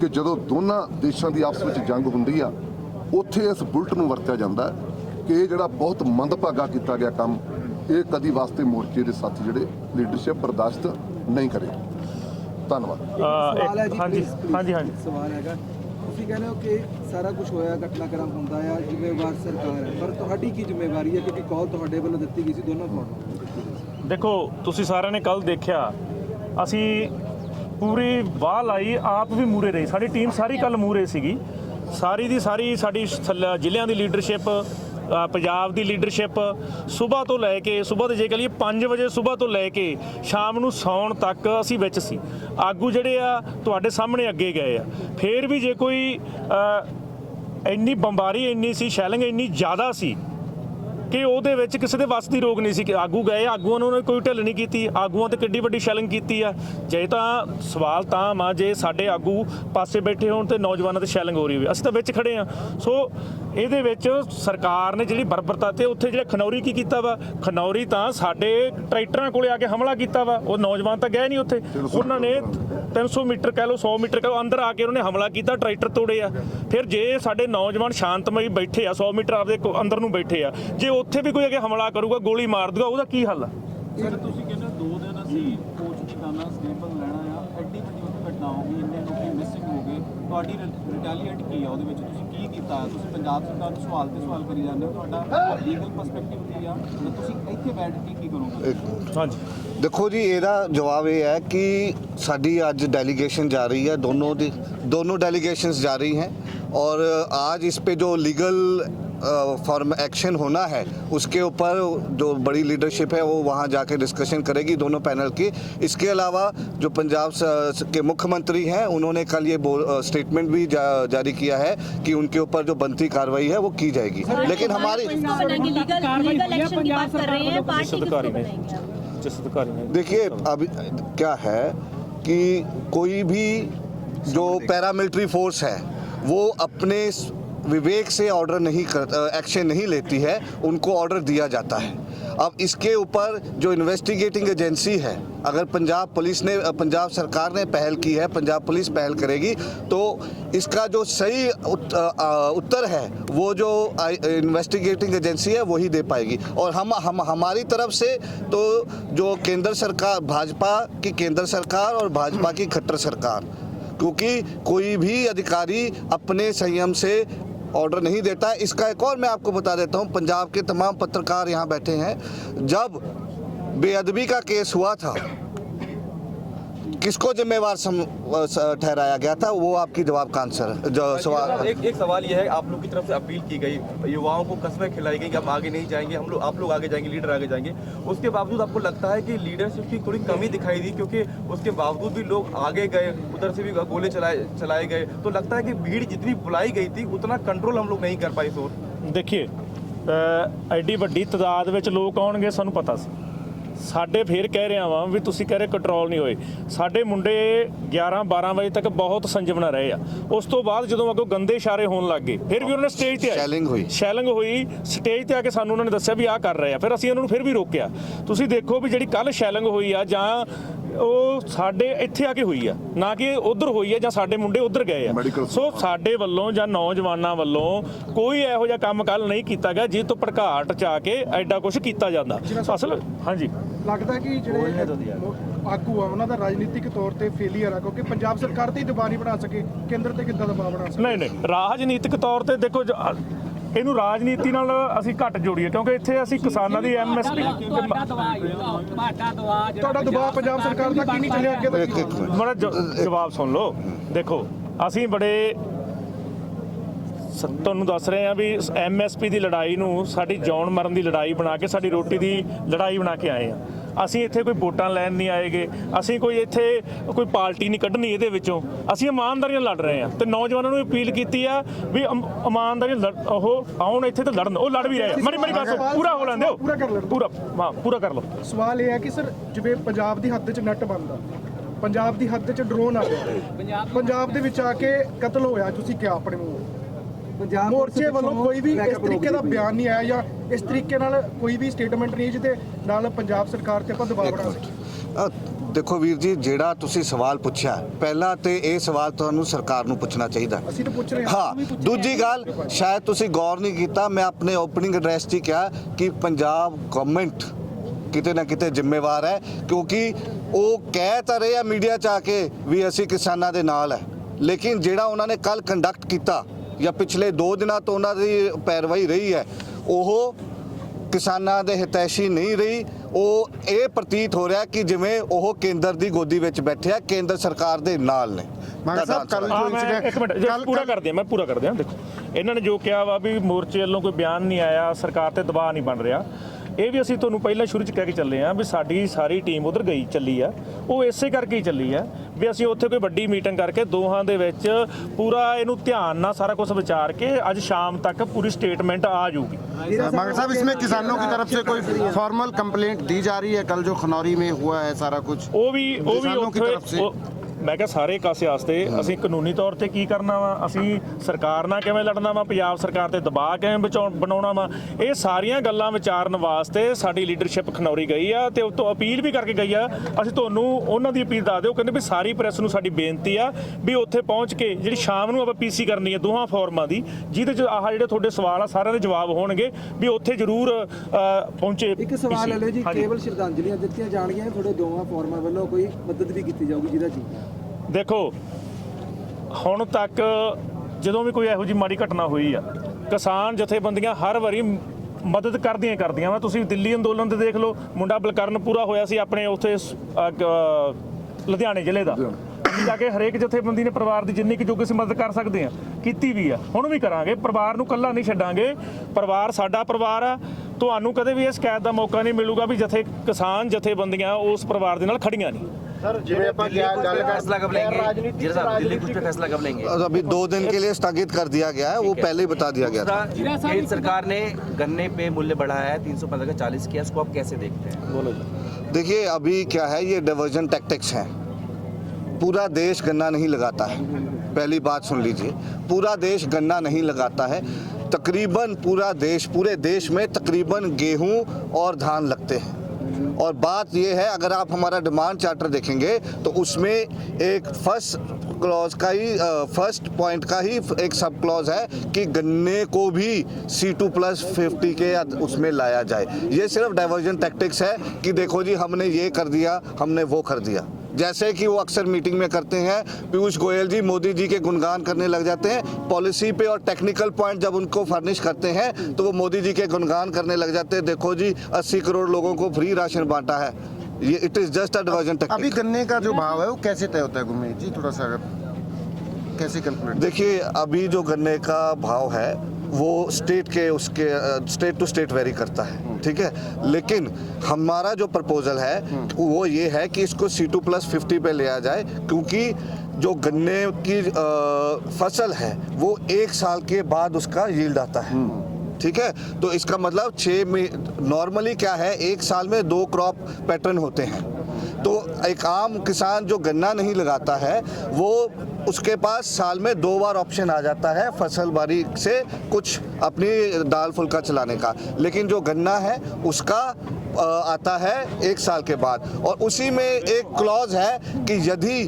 ਕਿ ਜਦੋਂ ਦੋਨਾਂ ਦੇਸ਼ਾਂ ਦੀ ਆਪਸ ਵਿੱਚ ਜੰਗ ਹੁੰਦੀ ਆ ਉੱਥੇ ਇਸ ਬੁਲਟ ਨੂੰ ਵਰਤਿਆ ਜਾਂਦਾ ਹੈ ਕਿ ਇਹ ਜਿਹੜਾ ਬਹੁਤ ਮੰਦਭਾਗਾ ਕੀਤਾ ਗਿਆ ਕੰਮ ਇਹ ਕਦੀ ਵਾਸਤੇ ਮੋਰਚੇ ਦੇ ਸਾਥੀ ਜਿਹੜੇ ਲੀਡਰਸ਼ਿਪ ਬਰਦਾਸ਼ਤ ਨਹੀਂ ਕਰੇ। ਧੰਨਵਾਦ। ਅਹ, ਸਵਾਲ ਹੈ ਇੱਕ- ਜੀ ਹਾਂਜੀ ਹਾਂਜੀ ਹਾਂਜੀ। ਸਵਾਲ ਹੈਗਾ। ਤੁਸੀਂ ਕਹਿੰਦੇ ਹੋ ਕਿ ਸਾਰਾ ਕੁਝ ਹੋਇਆ ਘਟਨਾਕ੍ਰਮ ਹੁੰਦਾ ਆ ਜ਼ਿੰਮੇਵਾਰ ਸਰਕਾਰ ਹੈ ਪਰ ਤੁਹਾਡੀ ਕੀ ਜ਼ਿੰਮੇਵਾਰੀ ਹੈ ਕਿਉਂਕਿ ਕਾਲ ਤੁਹਾਡੇ ਵੱਲੋਂ ਦਿੱਤੀ ਗਈ ਸੀ ਦੋਨੋਂ ਫੋਨ ਦੇਖੋ, ਤੁਸੀਂ ਸਾਰਿਆਂ ਨੇ ਕੱਲ ਦੇਖਿਆ, ਅਸੀਂ ਪੂਰੀ ਵਾਹ ਲਾਈ, ਆਪ ਵੀ ਮੂਰੇ ਰਹੀ। ਸਾਡੀ ਟੀਮ ਸਾਰੀ ਕੱਲ ਮੂਰੇ ਸੀਗੀ। ਸਾਰੀ ਦੀ ਸਾਰੀ ਸਾਡੀ ਥੱਲੇ ਜ਼ਿਲ੍ਹਿਆਂ ਦੀ ਲੀਡਰਸ਼ਿਪ ਪੰਜਾਬ ਦੀ ਲੀਡਰਸ਼ਿਪ ਸਵੇਰ ਤੋਂ ਲੈ ਕੇ ਸਵੇਰ ਦੇ ਜੇ ਕਹੀਏ 5 ਵਜੇ ਸਵੇਰ ਤੋਂ ਲੈ ਕੇ ਸ਼ਾਮ ਨੂੰ ਸੌਣ ਤੱਕ ਅਸੀਂ ਵਿੱਚ ਸੀ। ਆਗੂ ਜਿਹੜੇ ਆ, ਤੁਹਾਡੇ ਸਾਹਮਣੇ ਅੱਗੇ ਗਏ ਆ। ਫੇਰ ਵੀ ਜੇ ਕੋਈ ਇੰਨੀ ਬੰਬਾਰੀ ਇੰਨੀ ਸੀ, ਸ਼ੈਲਿੰਗ ਇੰਨੀ ਜ਼ਿਆਦਾ ਸੀ ਕਿ ਉਹਦੇ ਵਿੱਚ ਕਿਸੇ ਦੇ ਵੱਸ ਦੀ ਰੋਗ ਨਹੀਂ ਸੀ, ਕਿ ਆਗੂ ਗਏ, ਆਗੂਆਂ ਨੂੰ ਕੋਈ ਢਿੱਲ ਨਹੀਂ ਕੀਤੀ, ਆਗੂਆਂ ਤੇ ਕਿੱਡੀ ਵੱਡੀ ਸ਼ੈਲਿੰਗ ਕੀਤੀ ਆ। ਜੇ ਤਾਂ ਸਵਾਲ ਤਾਂ ਮਾ ਜੇ ਸਾਡੇ ਆਗੂ ਪਾਸੇ ਬੈਠੇ ਹੋਣ ਤੇ ਨੌਜਵਾਨਾਂ ਤੇ ਸ਼ੈਲਿੰਗ ਹੋ ਰਹੀ ਹੋਵੇ। ਅਸੀਂ ਤਾਂ ਵਿੱਚ ਖੜੇ ਆ। ਸੋ ਇਹਦੇ ਵਿੱਚ ਸਰਕਾਰ ਨੇ ਜਿਹੜੀ ਬਰਬਰਤਾ ਤੇ ਉੱਥੇ ਜਿਹੜਾ ਖਨੌਰੀ ਕੀ ਕੀਤਾ ਵਾ? ਖਨੌਰੀ ਤਾਂ ਸਾਡੇ ਟਰੈਕਟਰਾਂ ਕੋਲੇ ਆ ਕੇ ਹਮਲਾ ਕੀਤਾ ਵਾ। ਉਹ ਨੌਜਵਾਨ ਤਾਂ ਗਏ ਨਹੀਂ ਉੱਥੇ। ਉਹਨਾਂ ਨੇ 300 ਮੀਟਰ ਕਹਿ ਲਓ 100 ਮੀਟਰ ਕਹਿ ਲਓ, ਅੰਦਰ ਆ ਕੇ ਉਹਨਾਂ ਨੇ ਹਮਲਾ ਕੀਤਾ, ਟਰੈਕਟਰ ਤੋੜੇ ਆ। ਫਿਰ ਜੇ ਸਾਡੇ ਨੌਜਵਾਨ ਸ਼ਾਂਤਮਈ ਬੈਠੇ ਆ 100 ਮੀਟਰ ਆਪਦੇ ਕੋ- ਅੰਦਰ ਨੂੰ ਬੈਠੇ ਆ, ਜੇ ਉੱਥੇ ਵੀ ਕੋਈ ਅੱਗੇ ਹਮਲਾ ਕਰੂਗਾ ਗੋਲੀ ਮਾਰ ਦੂਗਾ ਉਹਦਾ ਕੀ ਹੱਲ ਆ ਸਰ ਤੁਸੀਂ ਕਹਿੰਦੇ ਹੋ ਦੋ ਦਿਨ ਅਸੀਂ ਕੋਚ ਠਿਕਾਣਾ ਸਟੇਬਲ ਲੈਣਾ ਆ ਐਡੀ ਵੱਡੀ ਉੱਥੇ ਘਟਨਾ ਹੋ ਗਈ ਇੰਨੇ ਲੋਕੀ ਮਿਸਿੰਗ ਹੋ ਗਏ ਤੁਹਾਡੀ ਰਿਟੈਲੀਏਟ ਕੀ ਆ ਉਹਦੇ ਵਿੱਚ ਤੁਸੀਂ ਕੀ ਕੀ ਕੀਤਾ ਤੁਸੀਂ ਪੰਜਾਬ ਸਰਕਾਰ ਨੂੰ ਸਵਾਲ ਤੇ ਸਵਾਲ ਕਰੀ ਜਾਂਦੇ ਹੋ ਤੁਹਾਡਾ ਲੀਗਲ ਪਰਸਪੈਕਟਿਵ ਕੀ ਆ ਤੇ ਤੁਸੀਂ ਇੱਥੇ ਬੈਠ ਕੇ ਕੀ ਕਰੋਗੇ ਹਾਂਜੀ देखो जी ਇਹਦਾ ਜਵਾਬ ਇਹ ਹੈ ਕਿ ਸਾਡੀ ਅੱਜ डेलीगेशन जा रही है दोनों ਦੀ दोनों डेलीगेशंस जा रही हैं और आज इस पे जो लीगल फॉर्म एक्शन होना है उसके ऊपर जो बड़ी लीडरशिप है वो वहाँ जाके डिस्कशन करेगी दोनों पैनल की। इसके अलावा जो पंजाब के मुख्यमंत्री हैं उन्होंने कल ये स्टेटमेंट भी जा, जारी किया है कि उनके ऊपर जो बनती कार्रवाई है वो की जाएगी। लेकिन हमारी देखिए अब क्या है कि कोई भी जो पैरामिलिट्री फोर्स है वो अपने विवेक से ऑर्डर नहीं कर एक्शन नहीं लेती है उनको ऑर्डर दिया जाता है। अब इसके ऊपर जो इन्वेस्टिगेटिंग एजेंसी है अगर पंजाब पुलिस ने पंजाब सरकार ने पहल की है पंजाब पुलिस पहल करेगी तो इसका जो सही उत- अ, उत्तर है वो जो इन्वेस्टिगेटिंग एजेंसी है वही दे पाएगी। और हम हम हमारी तरफ़ से तो जो केंद्र सरकार भाजपा की केंद्र सरकार और भाजपा की खट्टर सरकार क्योंकि कोई भी अधिकारी अपने संयम से ऑर्डर नहीं देता है इसका एक और मैं आपको बता देता हूँ पंजाब के तमाम पत्रकार यहाँ बैठे हैं जब बेअदबी का केस हुआ था किसको जिम्मेवार सम- अ, स- ठहराया गया था वो आपकी जवाब का आंसर है। जो सवाल एक एक सवाल ये है आप लोग की तरफ से अपील की गई युवाओं को कस्में खिलाई गई कि हम आगे नहीं जाएंगे हम लोग आप लोग आगे जाएंगे लीडर आगे जाएंगे उसके बावजूद आपको लगता है कि लीडरशिप की थोड़ी कमी दिखाई दी क्योंकि उसके बावजूद भी लोग आगे गए उधर से भी गोले चलाए चलाए गए तो लगता है कि भीड़ जितनी बुलाई गई थी उतना कंट्रोल हम लोग नहीं कर पाए इस ओर ਦੇਖੀਏ ਅ, ਐਡੀ ਵੱਡੀ ਤਦਾਦ ਵਿੱਚ ਲੋਕ ਆਉਣਗੇ ਸਾਨੂੰ ਪਤਾ ਸੀ ਸਾਡੇ ਫੇਰ ਕਹਿ ਰਿਹਾ ਵਾਂ ਵੀ ਤੁਸੀਂ ਕਹਿ ਰਹੇ ਕੰਟਰੋਲ ਨਹੀਂ ਹੋਏ। ਸਾਡੇ ਮੁੰਡੇ 11 12 ਵਜੇ ਤੱਕ ਬਹੁਤ ਸੰਜਮ ਨਾਲ ਰਹੇ ਆ। ਉਸ ਤੋਂ ਬਾਅਦ ਜਦੋਂ ਅੱਗੋਂ ਗੰਦੇ ਇਸ਼ਾਰੇ ਹੋਣ ਲੱਗ ਗਏ ਫਿਰ ਵੀ ਉਹਨਾਂ ਨੇ ਸਟੇਜ ਤੇ ਆਏ। Shelling ਹੋਈ। ਸ਼ੈਲਿੰਗ ਹੋਈ ਸਟੇਜ ਤੇ ਆ ਕੇ ਸਾਨੂੰ ਉਹਨਾਂ ਨੇ ਦੱਸਿਆ ਵੀ ਆਹ ਕਰ ਰਹੇ ਆ। ਫਿਰ ਅਸੀਂ ਉਹਨਾਂ ਨੂੰ ਫਿਰ ਵੀ ਰੋਕਿਆ। ਤੁਸੀਂ ਦੇਖੋ ਵੀ ਜਿਹੜੀ ਕੱਲ ਸ਼ੈਲਿੰਗ ਹੋਈ ਆ ਜਾਂ ਉਹ ਸਾਡੇ ਇੱਥੇ ਆ ਕੇ ਹੋਈ ਆ। ਨਾ ਕਿ ਉਧਰ ਹੋਈ ਆ ਜਾਂ ਸਾਡੇ ਮੁੰਡੇ ਉਧਰ ਗਏ ਆ। ਸੋ ਸਾਡੇ ਵੱਲੋਂ ਜਾਂ ਨੌਜਵਾਨਾਂ ਵੱਲੋਂ ਕੋਈ ਇਹੋ ਜਿਹਾ ਕੰਮ ਕੱਲ ਨਹੀਂ ਕੀਤਾ ਗਿਆ ਜਿਸ ਤੋਂ ਭੜਕਾਟ ਚ ਆ ਕੇ ਐਡਾ ਕੁਝ ਕੀਤਾ ਜਾਂਦਾ। ਅਸਲ ਹਾਂਜੀ। ਲੱਗਦਾ ਕਿ ਜਿਹੜੇ ਆਗੂ ਆ ਉਹਨਾਂ ਦਾ ਰਾਜਨੀਤਿਕ ਤੌਰ ਤੇ ਫੇਲੀਅਰ ਆ ਕਿਉਂਕਿ ਪੰਜਾਬ ਸਰਕਾਰ ਤੇ ਹੀ ਦਬਾਅ ਨਹੀਂ ਬਣਾ ਸਕੇ। ਕੇਂਦਰ ਤੇ ਕਿੱਦਾਂ ਦਬਾਅ ਬਣਾ ਸਕੇ? ਨਹੀਂ ਨਹੀਂ। ਰਾਜਨੀਤਿਕ ਤੌਰ ਤੇ ਦੇਖੋ ਇਹਨੂੰ ਰਾਜਨੀਤੀ ਨਾਲ ਅਸੀਂ ਘੱਟ ਜੋੜੀਏ ਕਿਉਂਕਿ ਇੱਥੇ ਅਸੀਂ ਕਿਸਾਨਾਂ ਦੀ ਐਮਐਸਪੀ ਤੁਹਾਡਾ ਦਬਾਅ ਤੁਹਾਡਾ ਦਬਾਅ ਪੰਜਾਬ ਸਰਕਾਰ ਦਾ ਕੀ ਚੱਲਿਆ ਅੱਗੇ ਤੱਕ ਬੜਾ ਜਵਾਬ ਸੁਣ ਲਓ। ਦੇਖੋ ਅਸੀਂ ਬੜੇ ਤੁਹਾਨੂੰ ਦੱਸ ਰਹੇ ਆ ਵੀ ਐਮਐਸਪੀ ਦੀ ਲੜਾਈ ਨੂੰ ਸਾਡੀ ਜੌਣ ਮਰਨ ਦੀ ਲੜਾਈ ਬਣਾ ਕੇ ਸਾਡੀ ਰੋਟੀ ਦੀ ਲੜਾਈ ਬਣਾ ਕੇ ਆਏ ਆ ਅਸੀਂ ਇੱਥੇ ਕੋਈ ਵੋਟਾਂ ਲੈਣ ਨਹੀਂ ਆਏਗੇ ਅਸੀਂ ਕੋਈ ਇੱਥੇ ਕੋਈ ਪਾਰਟੀ ਨਹੀਂ ਕੱਢਣੀ ਇਹਦੇ ਵਿੱਚੋਂ। ਅਸੀਂ ਇਮਾਨਦਾਰੀ ਨਾਲ ਲੜ ਰਹੇ ਆ ਤੇ ਨੌਜਵਾਨਾਂ ਨੂੰ ਅਪੀਲ ਕੀਤੀ ਆ ਵੀ ਇਮ- ਇਮਾਨਦਾਰੀ ਉਹ ਆਉਣ ਇੱਥੇ ਤੇ ਲੜਨ ਉਹ ਲੜ ਵੀ ਰਹੇ ਆ। ਮਰੀ ਮਰੀ ਸੁਣ, ਪੂਰਾ ਹੋ ਲੈਂਦੇ ਹੋ ਪੂਰਾ ਕਰ ਲੈਣ ਦਿਓ। ਪੂਰਾ ਹਾਂ ਪੂਰਾ ਕਰ ਲਓ। ਸਵਾਲ ਇਹ ਹੈ ਕਿ ਸਰ ਜਿਵੇਂ ਪੰਜਾਬ ਦੀ ਹੱਦ 'ਚ ਨੱਟ ਬੰਦਾ ਪੰਜਾਬ ਦੀ ਹੱਦ 'ਚ ਡਰੋਨ ਆ ਗਿਆ ਪੰਜਾਬ ਦੇ ਵਿੱਚ ਆ ਕੇ ਕਤਲ ਹੋਇਆ ਤੁਸੀਂ ਕਿਹਾ ਆਪਣੇ ਮੂੰਹ। ਪੰਜਾਬ ਮੋਰਚੇ ਵੱਲੋਂ ਕੋਈ ਵੀ ਇਸ ਤਰੀਕੇ ਦਾ ਬਿਆਨ ਨਹੀਂ ਆਇਆ ਜਾਂ ਇਸ ਤਰੀਕੇ ਨਾਲ ਕੋਈ ਵੀ ਸਟੇਟਮੈਂਟ ਨਹੀਂ ਜਿਹਦੇ ਨਾਲ ਪੰਜਾਬ ਸਰਕਾਰ ਤੇ ਆਪਾਂ ਦਬਾਅ ਬਣਾ ਸਕੀਏ। ਦੇਖੋ ਵੀਰ ਜੀ ਜਿਹੜਾ ਤੁਸੀਂ ਸਵਾਲ ਪੁੱਛਿਆ ਪਹਿਲਾਂ ਤੇ ਇਹ ਸਵਾਲ ਤੁਹਾਨੂੰ ਸਰਕਾਰ ਨੂੰ ਪੁੱਛਣਾ ਚਾਹੀਦਾ। ਅਸੀਂ ਤਾਂ ਪੁੱਛ ਰਹੇ ਹਾਂ ਹਾਂ ਦੂਜੀ ਗੱਲ ਸ਼ਾਇਦ ਤੁਸੀਂ ਗੌਰ ਨਹੀਂ ਕੀਤਾ ਮੈਂ ਆਪਣੇ ਓਪਨਿੰਗ ਐਡਰੈਸ 'ਚ ਹੀ ਕਿਹਾ ਕਿ ਪੰਜਾਬ ਗਵਰਨਮੈਂਟ ਕਿਤੇ ਨਾ ਕਿਤੇ ਜ਼ਿੰਮੇਵਾਰ ਹੈ ਕਿਉਂਕਿ ਉਹ ਕਹਿ ਤਾਂ ਰਹੇ ਆ ਮੀਡੀਆ 'ਚ ਆ ਕੇ ਵੀ ਅਸੀਂ ਕਿਸਾਨਾਂ ਦੇ ਨਾਲ ਹੈ। ਲੇਕਿਨ ਜਿਹੜਾ ਉਹਨਾਂ ਨੇ ਕੱਲ ਕੰਡਕਟ ਕੀਤਾ ਜਾਂ ਪਿਛਲੇ 2 ਦਿਨਾਂ ਤੋਂ ਉਹਨਾਂ ਦੀ ਪੈਰਵਾਈ ਰਹੀ ਹੈ ਉਹ ਕਿਸਾਨਾਂ ਦੇ ਹਿਤੈਸ਼ੀ ਨਹੀਂ ਰਹੀ। ਉਹ ਇਹ ਪ੍ਰਤੀਤ ਹੋ ਰਿਹਾ ਕਿ ਜਿਵੇਂ ਉਹ ਕੇਂਦਰ ਦੀ ਗੋਦੀ ਵਿੱਚ ਬੈਠੇ ਆ ਕੇਂਦਰ ਸਰਕਾਰ ਦੇ ਨਾਲ ਨੇ। ਮਾਨ ਸਾਹਿਬ, ਹੈ। ਆ ਮੈਂ ਇੱਕ ਮਿੰਟ ਜੇ ਪੂਰਾ ਕਰ ਦਿਆਂ ਮੈਂ ਪੂਰਾ ਕਰ ਦਿਆਂ ਦੇਖੋ। ਇਹਨਾਂ ਨੇ ਜੋ ਕਿਹਾ ਵਾ ਵੀ ਮੋਰਚੇ ਵੱਲੋਂ ਕੋਈ ਬਿਆਨ ਨਹੀਂ ਆਇਆ ਸਰਕਾਰ ਤੇ ਦਬਾਅ ਨਹੀਂ ਬਣ ਰਿਹਾ। ਇਹ ਵੀ ਅਸੀਂ ਤੁਹਾਨੂੰ ਪਹਿਲਾਂ ਸ਼ੁਰੂ ਚ ਕਹਿ ਕੇ ਚੱਲੇ ਆ ਵੀ ਸਾਡੀ ਸਾਰੀ ਟੀਮ ਉਧਰ ਗਈ ਚੱਲੀ ਆ ਉਹ ਇਸੇ ਕਰਕੇ ਹੀ ਚੱਲੀ ਆ ਵੀ ਅਸੀਂ ਉੱਥੇ ਕੋਈ ਵੱਡੀ ਮੀਟਿੰਗ ਕਰਕੇ ਦੋਹਾਂ ਦੇ ਵਿੱਚ ਪੂਰਾ ਇਹਨੂੰ ਧਿਆਨ ਨਾਲ ਸਾਰਾ ਕੁਝ ਵਿਚਾਰ ਕੇ ਅੱਜ ਸ਼ਾਮ ਤੱਕ ਪੂਰੀ ਸਟੇਟਮੈਂਟ ਆ ਜਾਊਗੀ मगर साहब इसमें किसानों की तरफ से कोई फॉर्मल कंप्लेंट दी जा रही है कल जो खनौरी में हुआ है सारा कुछ ਉਹ ਵੀ ਉਹ ਵੀ ਕਿਸਾਨਾਂ ਦੀ ਤਰਫ ਉੱਥੇ ਸੇ। ਉਹ- ਮੈਂ ਕਿਹਾ ਸਾਰੇ ਕਾਸੇ ਵਾਸਤੇ ਅਸੀਂ ਕਾਨੂੰਨੀ ਤੌਰ ਤੇ ਕੀ ਕਰਨਾ ਵਾ? ਅਸੀਂ ਸਰਕਾਰ ਨਾਲ ਕਿਵੇਂ ਲੜਨਾ ਵਾ? ਪੰਜਾਬ ਸਰਕਾਰ ਤੇ ਦਬਾਅ ਕਿਵੇਂ ਬਣਾਉਣਾ ਵਾ? ਇਹ ਸਾਰੀਆਂ ਗੱਲਾਂ ਵਿਚਾਰਨ ਵਾਸਤੇ ਸਾਡੀ ਲੀਡਰਸ਼ਿਪ ਖਨੌਰੀ ਗਈ ਆ ਤੇ ਉਤੋਂ ਅਪੀਲ ਵੀ ਕਰਕੇ ਗਈ ਆ। ਅਸੀਂ ਤੁਹਾਨੂੰ ਉਹਨਾਂ ਦੀ ਅਪੀਲ ਦੱਸ ਦਿਓ ਕਹਿੰਦੇ ਵੀ ਸਾਰੀ ਪ੍ਰੈਸ ਨੂੰ ਸਾਡੀ ਬੇਨਤੀ ਆ ਵੀ ਉੱਥੇ ਪਹੁੰਚ ਕੇ ਜਿਹੜੀ ਸ਼ਾਮ ਨੂੰ ਆਪਾਂ ਪੀਸੀ ਕਰਨੀ ਹੈ ਦੋਹਾਂ ਫੋਰਮਾਂ ਦੀ ਜਿਹਦੇ ਚ ਆਹ ਜਿਹੜੇ ਤੁਹਾਡੇ ਸਵਾਲ ਆ ਸਾਰਿਆਂ ਦੇ ਜਵਾਬ ਹੋਣਗੇ ਵੀ ਉੱਥੇ ਜ਼ਰੂਰ ਪਹੁੰਚੇ ਇੱਕ ਸਵਾਲ PC ਹੈ ਜੀ। ਕੇਵਲ ਸ਼ਰਧਾਂਜਲੀਆਂ ਦਿੱਤੀਆਂ ਜਾਣਗੀਆਂ ਤੁਹਾਡੇ ਦੋਵਾਂ ਫੋਰਮਾਂ ਵੱਲੋਂ ਕੋਈ ਮਦਦ ਵੀ ਕੀਤੀ ਜਾਊਗੀ ਜਿਹਦਾ ਜੀ। ਦੇਖੋ ਹੁਣ ਤੱਕ ਜਦੋਂ ਵੀ ਕੋਈ ਇਹੋ ਜਿਹੀ ਮਾੜੀ ਘਟਨਾ ਹੋਈ ਆ ਕਿਸਾਨ ਜਥੇਬੰਦੀਆਂ ਹਰ ਵਾਰੀ ਮਦਦ ਕਰਦੀਆਂ ਕਰਦੀਆਂ ਵਾ। ਤੁਸੀਂ ਦਿੱਲੀ ਅੰਦੋਲਨ ਤੇ ਦੇਖ ਲਓ ਮੁੰਡਾ ਬਲਕਰਨ ਪੂਰਾ ਹੋਇਆ ਸੀ ਆਪਣੇ ਉੱਥੇ ਸ- ਲੁਧਿਆਣੇ ਜ਼ਿਲ੍ਹੇ ਦਾ। ਜਾ ਕੇ ਹਰੇਕ ਜਥੇਬੰਦੀ ਨੇ ਪਰਿਵਾਰ ਦੀ ਜਿੰਨੀ ਕੁ ਜੋਗ ਅਸੀਂ ਮਦਦ ਕਰ ਸਕਦੇ ਆ ਕੀਤੀ ਵੀ ਆ। ਹੁਣ ਵੀ ਕਰਾਂਗੇ ਪਰਿਵਾਰ ਨੂੰ ਕੱਲਾ ਨਹੀਂ ਛੱਡਾਂਗੇ। ਪਰਿਵਾਰ ਸਾਡਾ ਪਰਿਵਾਰ ਆ। ਤੁਹਾਨੂੰ ਕਦੇ ਵੀ ਇਹ ਸ਼ਿਕਾਇਤ ਦਾ ਮੌਕਾ ਨਹੀਂ ਮਿਲੂਗਾ ਵੀ ਜਥੇ ਕਿਸਾਨ ਜਥੇਬੰਦੀਆਂ ਉਸ ਪਰਿਵਾਰ ਦੇ ਨਾਲ ਖੜੀਆਂ ਨਹੀਂ। अभी दो दिन के लिए स्थगित कर दिया गया है वो पहले ही बता दिया गया केंद्र सरकार ने गन्ने पे मूल्य बढ़ाया है तीन सौ पंद्रह चालीस किया इसको आप कैसे देखते हैं? देखिए अभी क्या है ये डिवर्जन टेक्टिक्स है। पूरा देश गन्ना नहीं लगाता है। पहली बात सुन लीजिए पूरा देश गन्ना नहीं लगाता है। तकरीबन पूरा देश पूरे देश में तकरीबन गेहूँ और धान लगते हैं। और बात यह है, अगर आप हमारा डिमांड चार्टर देखेंगे तो उसमें एक फ़र्स्ट क्लॉज का ही फ़र्स्ट पॉइंट का ही एक सब क्लॉज है कि गन्ने को भी सी टू प्लस फिफ्टी के उसमें लाया जाए। ये सिर्फ़ डाइवर्जन टैक्टिक्स है कि देखो जी, हमने ये कर दिया, हमने वो कर दिया। जैसे कि वो अक्सर मीटिंग में करते हैं पीयूष गोयल जी मोदी जी के गुणगान करने लग जाते हैं। पॉलिसी पे और टेक्निकल पॉइंट जब उनको फर्निश करते हैं तो वो मोदी जी के गुणगान करने लग जाते हैं। देखो जी 80 करोड़ लोगों को फ्री राशन बांटा है। ये it is just a diversion अभी गन्ने का जो भाव है वो कैसे तय होता है गुरमीत जी? थोड़ा सा कैसे कैलकुलेट देखिए अभी जो गन्ने का भाव है वो स्टेट के उसके स्टेट टू स्टेट वेरी करता है ठीक है? लेकिन हमारा जो प्रपोजल है वो ये है कि इसको सी टू प्लस फिफ्टी पे लिया जाए क्योंकि जो गन्ने की अ, फ़सल है वो एक साल के बाद उसका यील्ड आता है ठीक है? तो इसका मतलब छः में नॉर्मली क्या है एक साल में दो क्रॉप पैटर्न होते हैं। तो एक आम किसान जो गन्ना नहीं लगाता है वो उसके पास साल में दो बार ऑप्शन आ जाता है फ़सल बारी से कुछ अपनी दाल फुल्का चलाने का। लेकिन जो गन्ना है, उसका आता है एक साल के बाद। और उसी में एक क्लॉज है कि यदि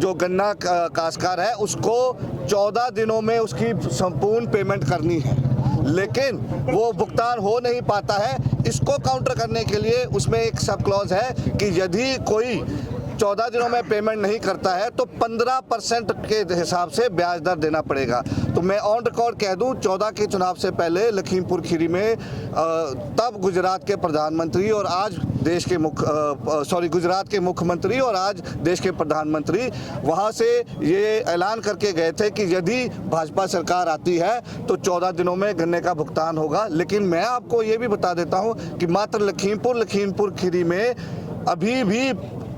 जो गन्ना का- काश्तकार है, उसको 14 दिनों में उसकी संपूर्ण पेमेंट करनी है। लेकिन वो भुगतान हो नहीं पाता है, इसको काउंटर करने के लिए उसमें एक सब क्लॉज है कि यदि कोई चौदह दिनों में पेमेंट नहीं करता है तो पंद्रह परसेंट के हिसाब से ब्याज दर देना पड़ेगा। तो मैं ऑन रिकॉर्ड कह दूँ, चौदह के चुनाव से पहले लखीमपुर खीरी में तब गुजरात के प्रधानमंत्री और आज देश के मुख्य सॉरी गुजरात के मुख्यमंत्री और आज देश के प्रधानमंत्री, वहाँ से ये ऐलान करके गए थे कि यदि भाजपा सरकार आती है तो चौदह दिनों में गन्ने का भुगतान होगा। लेकिन मैं आपको ये भी बता देता हूँ कि मात्र लखीमपुर लखीमपुर खीरी में अभी भी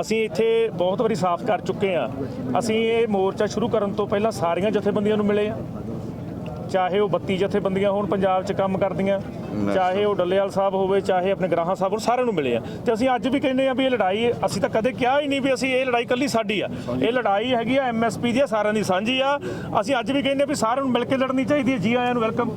ਅਸੀਂ ਇੱਥੇ ਬਹੁਤ ਵਾਰੀ ਸਾਫ਼ ਕਰ ਚੁੱਕੇ ਆ ਅਸੀਂ ਇਹ ਮੋਰਚਾ ਸ਼ੁਰੂ ਕਰਨ ਤੋਂ ਪਹਿਲਾਂ ਸਾਰੀਆਂ ਜਥੇਬੰਦੀਆਂ ਨੂੰ ਮਿਲੇ ਆ ਚਾਹੇ ਉਹ 32 ਜਥੇਬੰਦੀਆਂ ਹੋਣ, ਪੰਜਾਬ 'ਚ ਕੰਮ ਕਰਦੀਆਂ। ਚਾਹੇ ਉਹ ਡੱਲੇਵਾਲ ਸਾਹਿਬ ਹੋਵੇ ਚਾਹੇ ਆਪਣੇ ਗ੍ਰਾਹਾਂ ਸਾਹਿਬ ਹੋਣ ਸਾਰਿਆਂ ਨੂੰ ਮਿਲੇ ਆ। ਤੇ ਅਸੀਂ ਅੱਜ ਵੀ ਕਹਿੰਦੇ ਆ ਵੀ ਇਹ ਲੜਾਈ ਅਸੀਂ ਤਾਂ ਕਦੇ ਕਿਹਾ ਹੀ ਨਹੀਂ ਵੀ ਅਸੀਂ ਇਹ ਲੜਾਈ ਕੱਲੀ ਸਾਡੀ ਆ। ਇਹ ਲੜਾਈ ਹੈਗੀ ਆ ਐਮਐਸਪੀ ਦੀ ਆ ਸਾਰਿਆਂ ਦੀ ਸਾਂਝੀ ਆ। ਅਸੀਂ ਅੱਜ ਵੀ ਕਹਿੰਦੇ ਆ ਵੀ ਸਾਰਿਆਂ ਨੂੰ ਮਿਲ ਕੇ ਲੜਨੀ ਚਾਹੀਦੀ ਹੈ ਜੀ ਆਇਆਂ ਨੂੰ ਵੈਲਕਮ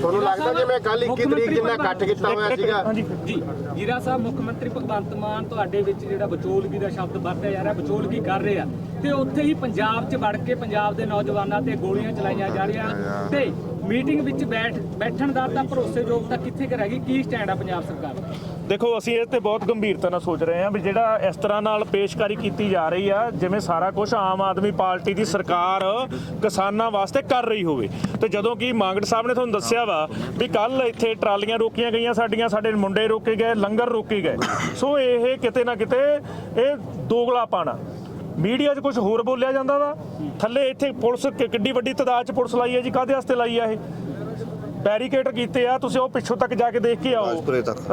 ਤੁਹਾਨੂੰ ਲੱਗਦਾ ਜਿਵੇਂ ਕੱਲ 21 ਤਰੀਕ ਜਿੰਨਾ ਇਕੱਠ ਕੀਤਾ ਹੋਇਆ ਸੀਗਾ। ਹਾਂਜੀ। ਜੀ ਜੀਰਾ ਸਾਹਿਬ ਮੁੱਖ ਮੰਤਰੀ ਭਗਵੰਤ ਮਾਨ ਤੁਹਾਡੇ ਵਿੱਚ ਜਿਹੜਾ ਵਿਚੋਲਗੀ ਦਾ ਸ਼ਬਦ ਵਰਤਿਆ ਜਾ ਰਿਹਾ ਵਿਚੋਲਗੀ ਕਰ ਰਹੇ ਆ। ਤੇ ਉੱਥੇ ਹੀ ਪੰਜਾਬ 'ਚ ਵੜ ਕੇ ਪੰਜਾਬ ਦੇ ਨੌਜਵਾਨਾਂ ਤੇ ਗੋਲੀਆਂ ਚਲਾਈਆਂ ਜਾ ਰਹੀਆਂ। ਤੇ ਮੀਟਿੰਗ ਵਿੱਚ ਬੈਠ ਬੈਠਣ ਦਾ ਤਾਂ ਭਰੋਸੇਯੋਗਤਾ ਕਿੱਥੇ ਕੁ ਰਹਿ ਕੀ ਸਟੈਂਡ ਆ ਪੰਜਾਬ ਸਰਕਾਰ? ਦਾ ਦੇਖੋ, ਅਸੀਂ ਇਹ ਤੇ ਬਹੁਤ ਗੰਭੀਰਤਾ ਨਾਲ ਸੋਚ ਰਹੇ ਹਾਂ ਵੀ ਜਿਹੜਾ ਇਸ ਤਰ੍ਹਾਂ ਨਾਲ ਪੇਸ਼ਕਾਰੀ ਕੀਤੀ ਜਾ ਰਹੀ ਆ, ਜਿਵੇਂ ਸਾਰਾ ਕੁਝ ਆਮ ਆਦਮੀ ਪਾਰਟੀ ਦੀ ਸਰਕਾਰ ਕਿਸਾਨਾਂ ਵਾਸਤੇ ਕਰ ਰਹੀ ਹੋਵੇ। ਤੇ ਜਦੋਂ ਕਿ ਮਾਂਗੜ ਸਾਹਿਬ ਨੇ ਤੁਹਾਨੂੰ ਦੱਸਿਆ ਵਾ ਵੀ ਕੱਲ ਇੱਥੇ ਟਰਾਲੀਆਂ ਰੋਕੀਆਂ ਗਈਆਂ ਸਾਡੀਆਂ, ਸਾਡੇ ਮੁੰਡੇ ਰੋਕੇ ਗਏ, ਲੰਗਰ ਰੋਕੇ ਗਏ। ਸੋ ਇਹ ਕਿਤੇ ਨਾ ਕਿਤੇ ਇਹ ਦੋਗਲਾ ਪਾਣਾ ਮੀਡੀਆ 'ਚ ਕੁਝ ਹੋਰ ਬੋਲਿਆ ਜਾਂਦਾ ਵਾ। ਥੱਲੇ ਇੱਥੇ ਪੁਲਿਸ ਕਿੱਡੀ ਵੱਡੀ ਤਦਾਦ 'ਚ ਪੁਲਿਸ ਲਾਈ ਹੈ ਜੀ ਕਾਦੇ ਵਾਸਤੇ ਲਾਈ ਆ ਇਹ? ਬੈਰੀਕੇਡ ਕੀਤੇ ਆ ਤੁਸੀਂ ਉਹ ਪਿੱਛੋਂ ਤੱਕ ਜਾ ਕੇ ਦੇਖ ਕੇ ਆਓ।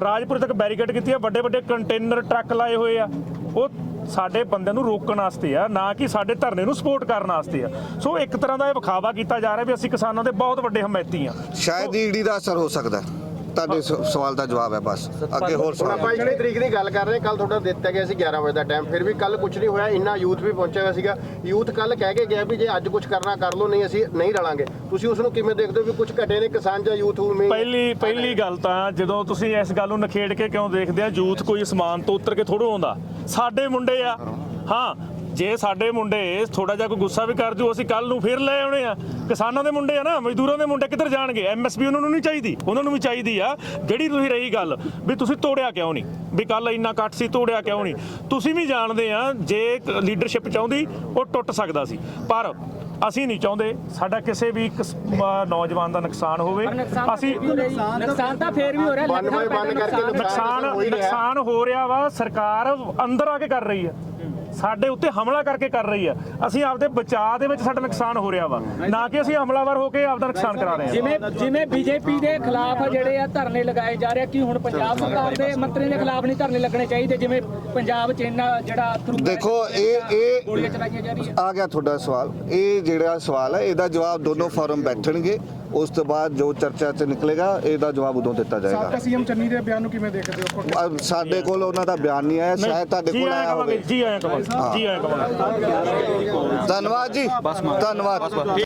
ਰਾਜਪੁਰੇ ਤੱਕ। ਬੈਰੀਕੇਡ ਕੀਤੀ ਆ ਵੱਡੇ ਵੱਡੇ ਕੰਟੇਨਰ ਟਰੱਕ ਲਾਏ ਹੋਏ ਆ। ਉਹ ਸਾਡੇ ਬੰਦਿਆਂ ਨੂੰ ਰੋਕਣ ਵਾਸਤੇ ਆ ਨਾ ਕਿ ਸਾਡੇ ਧਰਨੇ ਨੂੰ ਸਪੋਰਟ ਕਰਨ ਵਾਸਤੇ ਆ। ਸੋ ਇੱਕ ਤਰ੍ਹਾਂ ਦਾ ਇਹ ਵਿਖਾਵਾ ਕੀਤਾ ਜਾ ਰਿਹਾ ਵੀ ਅਸੀਂ ਕਿਸਾਨਾਂ ਦੇ ਬਹੁਤ ਵੱਡੇ ਹਮਾਇਤੀ ਆ। ਸ਼ਾਇਦ ਈਡੀ ਦਾ ਅਸਰ ਹੋ ਸਕਦਾ। ਤੁਹਾਡੇ ਸ- ਸਵਾਲ ਦਾ ਜਵਾਬ ਹੈ ਬਸ। ਅੱਗੇ ਹੋਰ ਹੁਣ ਸਵਾਲ। ਆਪਾਂ ਜਿਹੜੀ ਤਰੀਕ ਦੀ ਗੱਲ ਕਰ ਰਹੇ ਕੱਲ ਤੁਹਾਡਾ ਦਿੱਤਾ ਗਿਆ ਸੀ 11 ਵਜੇ ਦਾ ਟਾਈਮ ਫਿਰ ਵੀ ਕੱਲ ਕੁਝ ਨਹੀਂ ਹੋਇਆ। ਇੰਨਾ ਯੂਥ ਵੀ ਪਹੁੰਚਿਆ ਹੋਇਆ ਸੀਗਾ। ਯੂਥ ਕੱਲ ਕਹਿ ਕੇ ਗਿਆ ਵੀ ਜੇ ਅੱਜ ਕੁਝ ਕਰਨਾ ਕਰ ਲਓ ਨਹੀਂ ਅਸੀਂ ਨਹੀਂ ਰਲਾਂਗੇ। ਤੁਸੀਂ ਉਸ ਨੂੰ ਕਿਵੇਂ ਦੇਖਦੇ ਹੋ ਵੀ ਕੁਝ ਘਟੇ ਨੇ ਕਿਸਾਨ ਜਾਂ ਯੂਥ ਉਵੇਂ? ਪਹਿਲੀ ਪਹਿਲੀ ਗੱਲ ਤਾਂ ਜਦੋਂ ਤੁਸੀਂ ਇਸ ਗੱਲ ਨੂੰ ਨਖੇੜ ਕੇ ਕਿਉਂ ਦੇਖਦੇ ਆ? ਯੂਥ ਕੋਈ ਅਸਮਾਨ ਤੋਂ ਉੱਤਰ ਕੇ ਥੋੜੋ ਆਉਂਦਾ। ਸਾਡੇ ਮੁੰਡੇ ਆ। ਹਾਂ ਜੇ ਸਾਡੇ ਮੁੰਡੇ ਥੋੜਾ ਜਿਹਾ ਕੋਈ ਗੁੱਸਾ ਵੀ ਕਰ ਜੂ ਅਸੀਂ ਕੱਲ ਨੂੰ ਫਿਰ ਲੈ ਆਉਣੇ ਆ। ਕਿਸਾਨਾਂ ਦੇ ਮੁੰਡੇ ਆ ਨਾ ਮਜ਼ਦੂਰਾਂ ਦੇ ਮੁੰਡੇ ਕਿੱਧਰ ਜਾਣਗੇ? ਐਮਐਸਪੀ ਉਹਨਾਂ ਨੂੰ ਨਹੀਂ ਚਾਹੀਦੀ। ਉਹਨਾਂ ਨੂੰ ਵੀ ਚਾਹੀਦੀ ਆ ਜਿਹੜੀ ਤੁਸੀਂ ਰਹੀ ਗੱਲ ਵੀ ਤੁਸੀਂ ਤੋੜਿਆ ਕਿਉਂ ਨਹੀਂ? ਵੀ ਕੱਲ ਇੰਨਾ ਕੱਟ ਸੀ ਤੋੜਿਆ ਕਿਉਂ ਨਹੀਂ? ਤੁਸੀਂ ਵੀ ਜਾਣਦੇ ਆ ਜੇ ਲੀਡਰਸ਼ਿਪ ਚਾਹੁੰਦੀ ਉਹ ਟੁੱਟ ਸਕਦਾ ਸੀ। ਪਰ ਅਸੀਂ ਨਹੀਂ ਚਾਹੁੰਦੇ ਸਾਡਾ ਕਿਸੇ ਵੀ ਨੌਜਵਾਨ ਦਾ ਨੁਕਸਾਨ ਹੋਵੇ। ਅਸੀਂ ਹੋ। ਨੁਕਸਾਨ ਤਾਂ ਫੇਰ ਵੀ ਹੋ ਰਿਹਾ। ਲੱਖਾਂ ਨੁਕਸਾਨ ਨੁਕਸਾਨ ਹੋ ਹੀ ਰਿਹਾ। ਨੁਕਸਾਨ ਹੋ ਰਿਹਾ ਵਾ ਸਰਕਾਰ ਅੰਦਰ ਆ ਕੇ ਕਰ ਰਹੀ ਆ ਸਾਡੇ ਉੱਤੇ ਹਮਲਾ ਕਰਕੇ ਕਰ ਰਹੀ ਆ। ਅਸੀਂ ਆਪਦੇ ਬਚਾਅ ਦੇ ਵਿੱਚ ਸਾਡਾ ਨੁਕਸਾਨ ਹੋ ਰਿਹਾ ਵਾ। ਨਾ ਕਿ ਅਸੀਂ ਹਮਲਾਵਰ ਹੋ ਕੇ ਆਪਦਾ ਨੁਕਸਾਨ ਕਰਾ ਰਹੇ ਹਾਂ ਜਿਵੇਂ ਜਿਵੇਂ ਬੀਜੇਪੀ ਦੇ ਖਿਲਾਫ ਜਿਹੜੇ ਆ ਧਰਨੇ ਲਗਾਏ ਜਾ ਰਹੇ ਆ ਕਿ ਹੁਣ ਪੰਜਾਬ ਸਰਕਾਰ ਦੇ ਮੰਤਰੀ ਦੇ ਖਿਲਾਫ ਨਹੀਂ ਧਰਨੇ ਲੱਗਣੇ ਚਾਹੀਦੇ ਜਿਵੇਂ ਪੰਜਾਬ 'ਚ ਇੰਨਾ ਜਿਹੜਾ ਦੇਖੋ ਇਹ ਇਹ ਆ ਗਿਆ ਤੁਹਾਡਾ ਸਵਾਲ। ਇਹ ਜਿਹੜਾ ਸਵਾਲ ਹੈ ਇਹਦਾ ਜਵਾਬ ਦੋਨੋਂ ਫੋਰਮ ਬੈਠਣਗੇ। ਉਸ ਤੋਂ ਬਾਅਦ ਜੋ ਚਰਚਾ 'ਚ ਨਿਕਲੇਗਾ ਇਹਦਾ ਜਵਾਬ ਉਦੋਂ ਦਿੱਤਾ ਜਾਏਗਾ। ਸੀਐਮ ਚੰਨੀ ਦੇ ਬਿਆਨ ਨੂੰ ਕਿਵੇਂ ਦੇਖਦੇ ਹੋ? ਅਹ ਸਾਡੇ ਕੋਲ ਉਹਨਾਂ ਦਾ ਬਿਆਨ ਨਹੀਂ ਆਇਆ ਸ਼ਾਇਦ ਤੁਹਾਡੇ ਕੋਲ ਆਇਆ ਹੋਵੇ। ਜੀ ਆਇਆ ਕਵਾਂਗੇ ਜੀ ਆਇਆ ਕਵਾਂਗੇ। ਧੰਨਵਾਦ ਜੀ। ਧੰਨਵਾਦ।